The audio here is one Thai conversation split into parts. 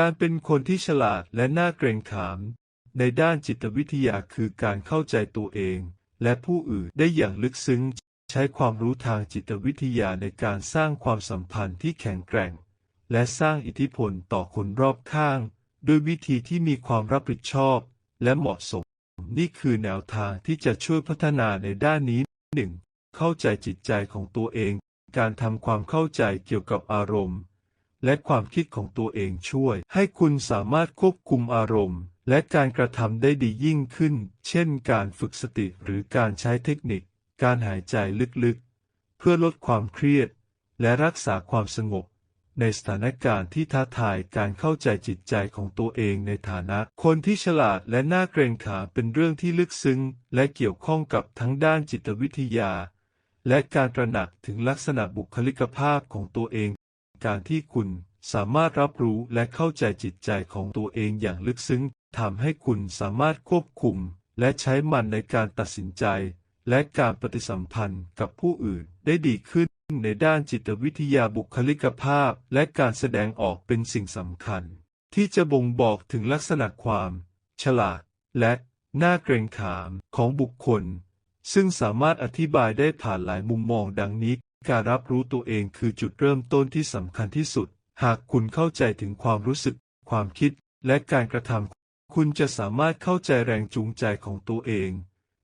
การเป็นคนที่ฉลาดและน่าเกรงขาม ในด้านจิตวิทยาคือการเข้าใจตัวเอง และผู้อื่นได้อย่างลึกซึ้ง ใช้ความรู้ทางจิตวิทยาในการสร้างความสัมพันธ์ที่แข็งแกร่ง และสร้างอิทธิพลต่อคนรอบข้าง ด้วยวิธีที่มีความรับผิดชอบ และเหมาะสม นี่คือแนวทางที่จะช่วยพัฒนาในด้านนี้หนึ่งเข้าใจจิตใจของตัวเอง การทำความเข้าใจเกี่ยวกับอารมณ์ และความคิดของตัวเองช่วย ให้คุณสามารถควบคุมอารมณ์ และการกระทำได้ดียิ่งขึ้น เช่นการฝึกสติหรือการใช้เทคนิค การหายใจลึกๆ เพื่อลดความเครียด และรักษาความสงบในสถานการณ์ที่ท้าทายการเข้าใจจิตใจของตัวเองในฐานะ คนที่ฉลาดและน่าเกรงขามเป็นเรื่องที่ลึกซึ้ง และเกี่ยวข้องกับทั้งด้านจิตวิทยา และการตระหนักถึงลักษณะบุคลิกภาพของตัวเอง การที่คุณสามารถรับรู้และเข้าใจจิตใจของตัวเองอย่างลึกซึ้งทำให้คุณสามารถควบคุม และใช้มันในการตัดสินใจ และการปฏิสัมพันธ์กับผู้อื่นได้ดีขึ้นในด้านจิตวิทยาบุคลิกภาพ และการแสดงออกเป็นสิ่งสำคัญ ที่จะบ่งบอกถึงลักษณะความ ฉลาด และน่าเกรงขามของบุคคล ซึ่งสามารถอธิบายได้ผ่านหลายมุมมองดังนี้ การรับรู้ตัวเองคือจุดเริ่มต้นที่สำคัญที่สุด หากคุณเข้าใจถึงความรู้สึก ความคิด และการกระทำ คุณจะสามารถเข้าใจแรงจูงใจของตัวเอง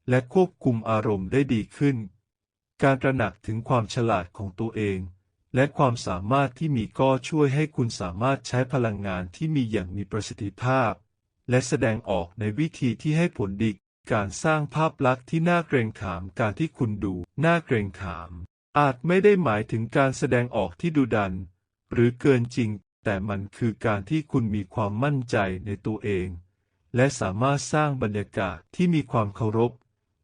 และควบคุมอารมณ์ได้ดีขึ้น การตระหนักถึงความฉลาดของตัวเอง และความสามารถที่มีก็ช่วยให้คุณสามารถใช้พลังงานที่มีอย่างมีประสิทธิภาพ และแสดงออกในวิธีที่ให้ผลดีการสร้างภาพลักษณ์ที่น่าเกรงขามการที่คุณดูน่าเกรงขาม อาจไม่ได้หมายถึงการแสดงออกที่ดุดัน หรือเกินจริง แต่มันคือการที่คุณมีความมั่นใจในตัวเอง และสามารถสร้างบรรยากาศที่มีความเคารพ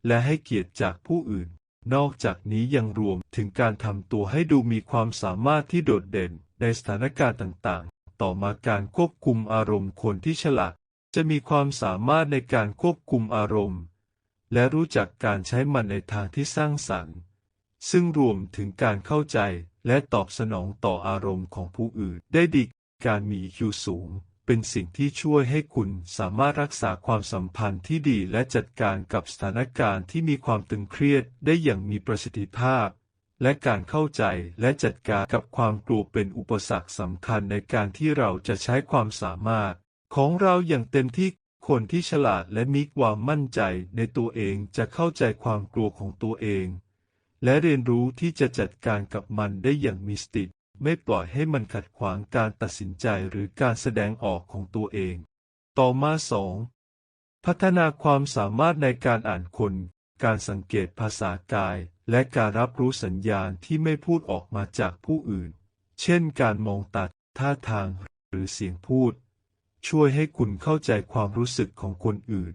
และให้เกียรติจากผู้อื่น นอกจากนี้ยังรวมถึงการทำตัวให้ดูมีความสามารถที่โดดเด่นในสถานการณ์ต่างๆ ต่อมาการควบคุมอารมณ์คนที่ฉลาด จะมีความสามารถในการควบคุมอารมณ์ และรู้จักการใช้มันในทางที่สร้างสรรค์ ซึ่งรวมถึงการเข้าใจและตอบสนองต่ออารมณ์ของผู้อื่นได้ดี การมี EQ สูง เป็นสิ่งที่ช่วยให้คุณสามารถรักษาความสัมพันธ์ที่ดีและจัดการกับสถานการณ์ที่มีความตึงเครียดได้อย่างมีประสิทธิภาพ และการเข้าใจและจัดการกับความกลัวเป็นอุปสรรคสำคัญในการที่เราจะใช้ความสามารถ ของเราอย่างเต็มที่คนที่ฉลาดและมีความมั่นใจในตัวเองจะเข้าใจความกลัวของตัวเอง และเรียนรู้ที่จะจัดการกับมันได้อย่างมีสติ ไม่ปล่อยให้มันขัดขวางการตัดสินใจหรือการแสดงออกของตัวเอง ต่อมาสองพัฒนาความสามารถในการอ่านคน การสังเกตภาษากาย และการรับรู้สัญญาณที่ไม่พูดออกมาจากผู้อื่น เช่น การมองตัดท่าทาง หรือเสียงพูด ช่วยให้คุณเข้าใจความรู้สึกของคนอื่น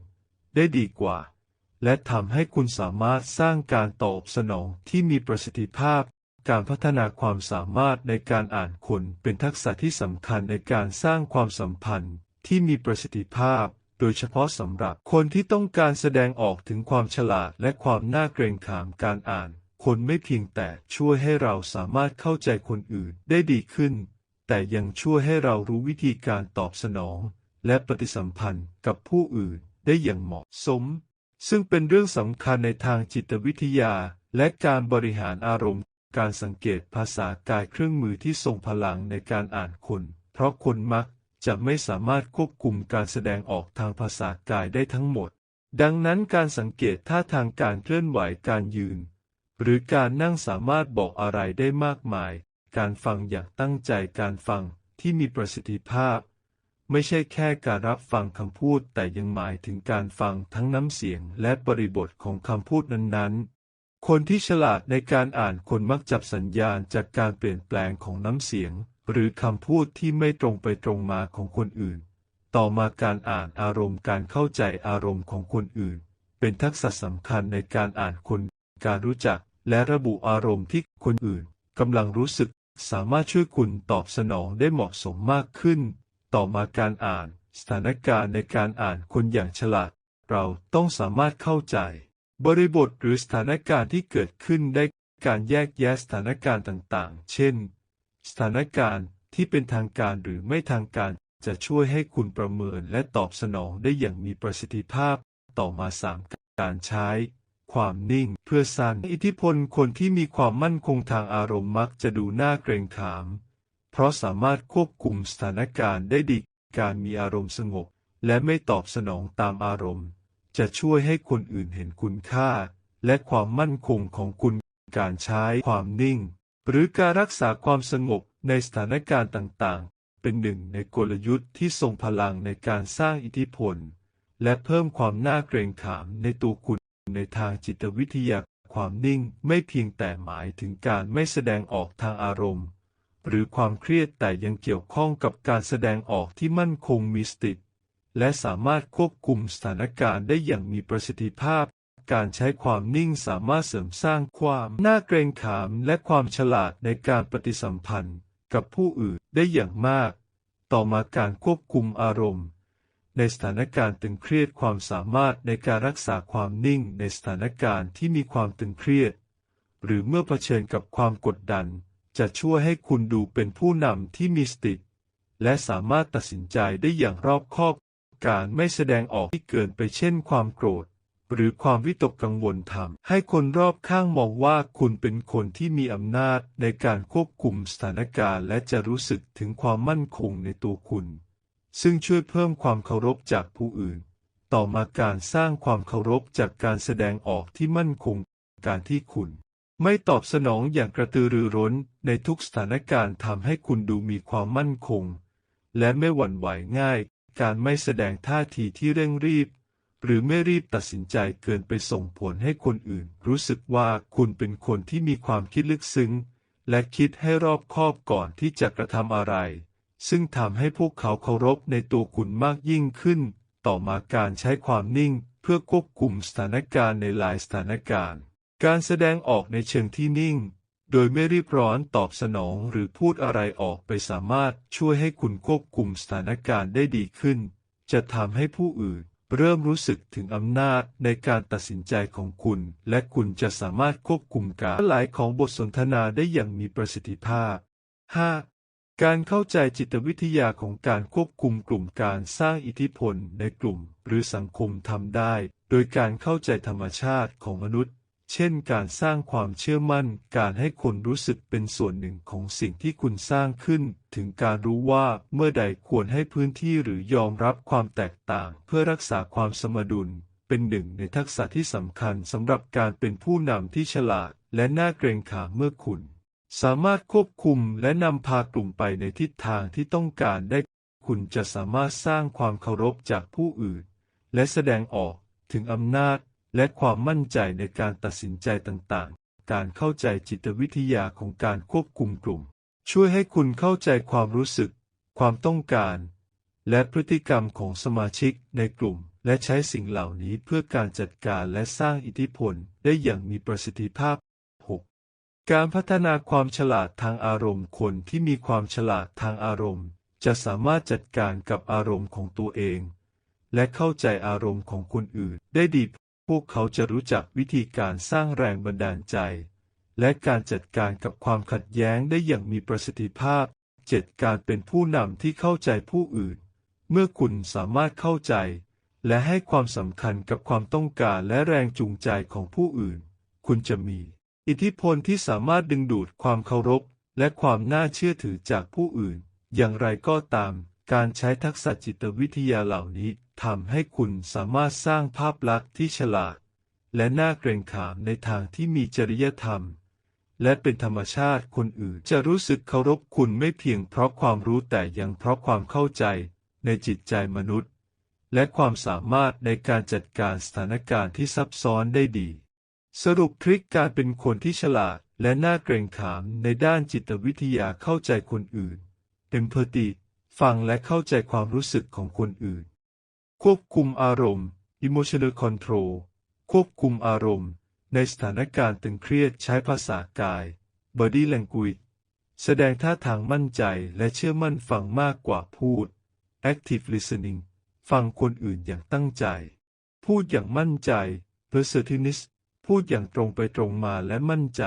ได้ดีกว่า และทำให้คุณสามารถสร้างการตอบสนองที่มีประสิทธิภาพ การพัฒนาความสามารถในการอ่านคนเป็นทักษะที่สำคัญในการสร้างความสัมพันธ์ที่มีประสิทธิภาพ โดยเฉพาะสำหรับคนที่ต้องการแสดงออกถึงความฉลาดและความน่าเกรงขามการอ่าน คนไม่เพียงแต่ช่วยให้เราสามารถเข้าใจคนอื่นได้ดีขึ้น แต่ยังช่วยให้เรารู้วิธีการตอบสนอง และปฏิสัมพันธ์กับผู้อื่นได้อย่างเหมาะสม ซึ่งเป็นเรื่องสำคัญในทางจิตวิทยา และการบริหารอารมณ์ การสังเกตภาษากายเครื่องมือที่ทรงพลังในการอ่านคน เพราะคนมักจะไม่สามารถควบคุมการแสดงออกทางภาษากายได้ทั้งหมด ดังนั้นการสังเกตท่าทางการเคลื่อนไหวการยืน หรือการนั่งสามารถบอกอะไรได้มากมาย การฟังอย่างตั้งใจการฟังที่มีประสิทธิภาพ ไม่ใช่แค่การรับฟังคำพูดแต่ยังหมายถึงการฟังทั้งน้ำเสียงและบริบทของคำพูดนั้นๆ คนที่ฉลาดในการอ่านคนมักจับสัญญาณจากการเปลี่ยนแปลงของน้ำเสียง หรือคำพูดที่ไม่ตรงไปตรงมาของคนอื่น ต่อมาการอ่านอารมณ์การเข้าใจอารมณ์ของคนอื่น เป็นทักษะสำคัญในการอ่านคน การรู้จัก และระบุอารมณ์ที่คนอื่นกำลังรู้สึกสามารถช่วยคุณตอบสนองได้เหมาะสมมากขึ้น ต่อมาการอ่าน สถานการณ์ในการอ่านคนอย่างฉลาด เราต้องสามารถเข้าใจ บริบทหรือสถานการณ์ที่เกิดขึ้นได้การแยกแยะสถานการณ์ต่างๆ เช่น สถานการณ์ที่เป็นทางการหรือไม่ทางการจะช่วยให้คุณประเมินและตอบสนองได้อย่างมีประสิทธิภาพ ต่อมาสามการใช้ ความนิ่งเพื่อสร้างอิทธิพลคนที่มีความมั่นคงทางอารมณ์มักจะดูน่าเกรงขาม เพราะสามารถควบคุมสถานการณ์ได้ดี การมีอารมณ์สงบ และไม่ตอบสนองตามอารมณ์ จะช่วยให้คนอื่นเห็นคุณค่า และความมั่นคงของคุณ การใช้ความนิ่ง หรือการรักษาความสงบในสถานการณ์ต่างๆ เป็นหนึ่งในกลยุทธ์ที่ทรงพลังในการสร้างอิทธิพล และเพิ่มความน่าเกรงขามในตัวคุณ ในทางจิตวิทยา ความนิ่งไม่เพียงแต่หมายถึงการไม่แสดงออกทางอารมณ์ หรือความเครียดแต่ยังเกี่ยวข้องกับการแสดงออกที่มั่นคงมีสติและสามารถควบคุมสถานการณ์ได้อย่างมีประสิทธิภาพ การใช้ความนิ่งสามารถเสริมสร้างความน่าเกรงขามและความฉลาดในการปฏิสัมพันธ์กับผู้อื่นได้อย่างมาก ต่อมาการควบคุมอารมณ์ ในสถานการณ์ตึงเครียดความสามารถในการรักษาความนิ่งในสถานการณ์ที่มีความตึงเครียด หรือเมื่อเผชิญกับความกดดัน จะช่วยให้คุณดูเป็นผู้นำที่มีสติ และสามารถตัดสินใจได้อย่างรอบคอบ การไม่แสดงออกที่เกินไปเช่นความโกรธ หรือความวิตกกังวลทำให้คนรอบข้างมองว่าคุณเป็นคนที่มีอำนาจในการควบคุมสถานการณ์และจะรู้สึกถึงความมั่นคงในตัวคุณ ซึ่งช่วยเพิ่มความเคารพจากผู้อื่น ต่อมาการสร้างความเคารพจากการแสดงออกที่มั่นคงการที่คุณ ไม่ตอบสนองอย่างกระตือรือร้นในทุกสถานการณ์ทำให้คุณดูมีความมั่นคง และไม่หวั่นไหวง่าย การไม่แสดงท่าทีที่เร่งรีบ หรือไม่รีบตัดสินใจเกินไปส่งผลให้คนอื่น รู้สึกว่าคุณเป็นคนที่มีความคิดลึกซึ้ง และคิดให้รอบคอบก่อนที่จะกระทำอะไร ซึ่งทำให้พวกเขาเคารพในตัวคุณมากยิ่งขึ้น ต่อมาการใช้ความนิ่งเพื่อควบคุมสถานการณ์ในหลายสถานการณ์ การแสดงออกในเชิงที่นิ่ง โดยไม่รีบร้อนตอบสนองหรือพูดอะไรออกไปสามารถช่วยให้คุณควบคุมสถานการณ์ได้ดีขึ้น จะทำให้ผู้อื่นเริ่มรู้สึกถึงอำนาจในการตัดสินใจของคุณ และคุณจะสามารถควบคุมการไหลของบทสนทนาได้อย่างมีประสิทธิภาพ 5. การเข้าใจจิตวิทยาของการควบคุมกลุ่มการสร้างอิทธิพลในกลุ่มหรือสังคมทำได้ โดยการเข้าใจธรรมชาติของมนุษย์ เช่นการสร้างความเชื่อมั่น การให้คนรู้สึกเป็นส่วนหนึ่งของสิ่งที่คุณสร้างขึ้น ถึงการรู้ว่าเมื่อใดควรให้พื้นที่หรือยอมรับความแตกต่าง เพื่อรักษาความสมดุล เป็นหนึ่งในทักษะที่สำคัญสำหรับการเป็นผู้นำที่ฉลาด และน่าเกรงขามเมื่อคุณ สามารถควบคุมและนำพากลุ่มไปในทิศทางที่ต้องการได้ คุณจะสามารถสร้างความเคารพจากผู้อื่น และแสดงออกถึงอำนาจ และความมั่นใจในการตัดสินใจต่างๆ การเข้าใจจิตวิทยาของการควบคุมกลุ่ม ช่วยให้คุณเข้าใจความรู้สึก ความต้องการ และพฤติกรรมของสมาชิกในกลุ่ม และใช้สิ่งเหล่านี้เพื่อการจัดการและสร้างอิทธิพลได้อย่างมีประสิทธิภาพ 6. การพัฒนาความฉลาดทางอารมณ์คนที่มีความฉลาดทางอารมณ์ จะสามารถจัดการกับอารมณ์ของตัวเอง และเข้าใจอารมณ์ของคนอื่นได้ดี พวกเขาจะรู้จักวิธีการสร้างแรงบันดาลใจ และการจัดการกับความขัดแย้งได้อย่างมีประสิทธิภาพ 7. การเป็นผู้นำที่เข้าใจผู้อื่น เมื่อคุณสามารถเข้าใจ และให้ความสำคัญกับความต้องการและแรงจูงใจของผู้อื่น คุณจะมี อิทธิพลที่สามารถดึงดูดความเคารพ และความน่าเชื่อถือจากผู้อื่น อย่างไรก็ตาม การใช้ทักษะจิตวิทยาเหล่านี้ทำให้คุณสามารถสร้างภาพลักษณ์ที่ฉลาด และน่าเกรงขามในทางที่มีจริยธรรม และเป็นธรรมชาติคนอื่นจะรู้สึกเคารพคุณไม่เพียงเพราะความรู้แต่ยังเพราะความเข้าใจในจิตใจมนุษย์ และความสามารถในการจัดการสถานการณ์ที่ซับซ้อนได้ดี สรุปทริคการเป็นคนที่ฉลาดและน่าเกรงขามในด้านจิตวิทยาเข้าใจคนอื่น empathy ฟังและเข้าใจความรู้สึกของคนอื่น ควบคุมอารมณ์ emotional control ควบคุมอารมณ์ ในสถานการณ์ตึงเครียดใช้ภาษากาย body language แสดงท่าทางมั่นใจและเชื่อมั่นฟังมากกว่าพูด active listening ฟังคนอื่นอย่างตั้งใจ พูดอย่างมั่นใจ assertiveness พูดอย่างตรงไปตรงมาและมั่นใจ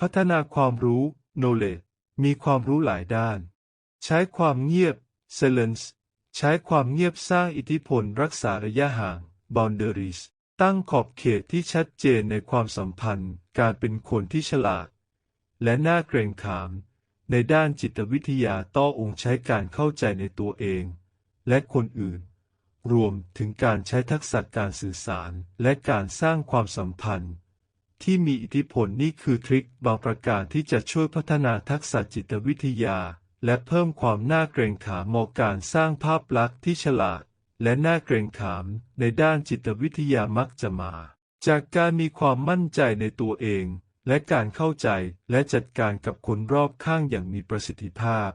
พัฒนาความรู้ knowledge มีความรู้หลายด้าน ใช้ความเงียบ silence ใช้ความเงียบสร้างอิทธิพลรักษาระยะห่าง boundaries ตั้งขอบเขตที่ชัดเจนในความสัมพันธ์ การเป็นคนที่ฉลาด และน่าเกรงขาม ในด้านจิตวิทยาต้อองค์ใช้การเข้าใจในตัวเอง และคนอื่น รวมถึงการใช้ทักษะการสื่อสารและการสร้างความสัมพันธ์ ที่มีอิทธิพลนี่คือทริคบางประการที่จะช่วยพัฒนาทักษะจิตวิทยา และเพิ่มความน่าเกรงขามมอการสร้างภาพลักษณ์ที่ฉลาด และน่าเกรงขามในด้านจิตวิทยามักจะมา จากการมีความมั่นใจในตัวเอง และการเข้าใจและจัดการกับคนรอบข้างอย่างมีประสิทธิภาพ